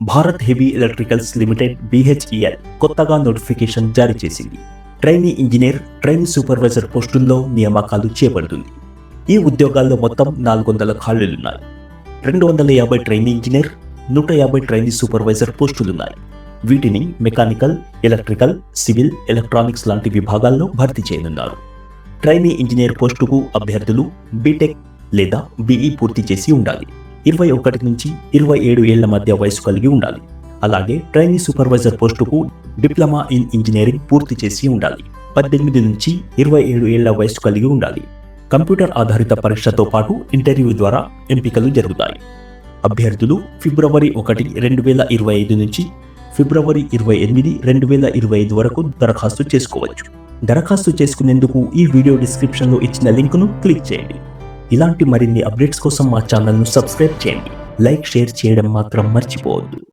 Bharat heavy electricals limited BHEL కొత్తగా notification జారీ చేసింది. ట్రైనీ ఇంజనీర్ ట్రైనీ సూపర్వైజర్ పోస్టుల్లో నియామకాలు చేపడుతుంది. ఈ ఉద్యోగాల్లో మొత్తం నాలుగు వందల ఖాళీలున్నాయి. రెండు వందల యాభై ట్రైనీ ఇంజనీర్ నూట యాభై ట్రైనీ సూపర్వైజర్ పోస్టులున్నాయి. వీటిని మెకానికల్ ఎలక్ట్రికల్ సివిల్ ఎలక్ట్రానిక్స్ లాంటి విభాగాల్లో భర్తీ చేయనున్నారు. ట్రైనీ ఇంజనీర్ పోస్టుకు అభ్యర్థులు బీటెక్ లేదా బీఈ పూర్తి చేసి ఉండాలి. ఇరవై ఒకటి నుంచి ఇరవై ఏడు ఏళ్ళ మధ్య వయసు కలిగి ఉండాలి. అలాగే ట్రైనీ సూపర్వైజర్ పోస్టుకు డిప్లొమా ఇన్ ఇంజనీరింగ్ పూర్తి చేసి ఉండాలి. పద్దెనిమిది నుంచి ఇరవై ఏడు ఏళ్ళ వయసు కలిగి ఉండాలి. కంప్యూటర్ ఆధారిత పరీక్షతో పాటు ఇంటర్వ్యూ ద్వారా ఎంపికలు జరుగుతాయి. అభ్యర్థులు ఫిబ్రవరి ఒకటి రెండు వేల ఇరవై ఐదు నుంచి ఫిబ్రవరి ఇరవై ఎనిమిది రెండు వేల ఇరవై ఐదు వరకు దరఖాస్తు చేసుకోవచ్చు. దరఖాస్తు చేసుకునేందుకు ఈ వీడియో డిస్క్రిప్షన్లో ఇచ్చిన లింకును క్లిక్ చేయండి. ఇలాంటి మరిన్ని అప్డేట్స్ కోసం మా ఛానల్ను సబ్స్క్రైబ్ చేయండి. లైక్ షేర్ చేయడం మాత్రం మర్చిపోవద్దు.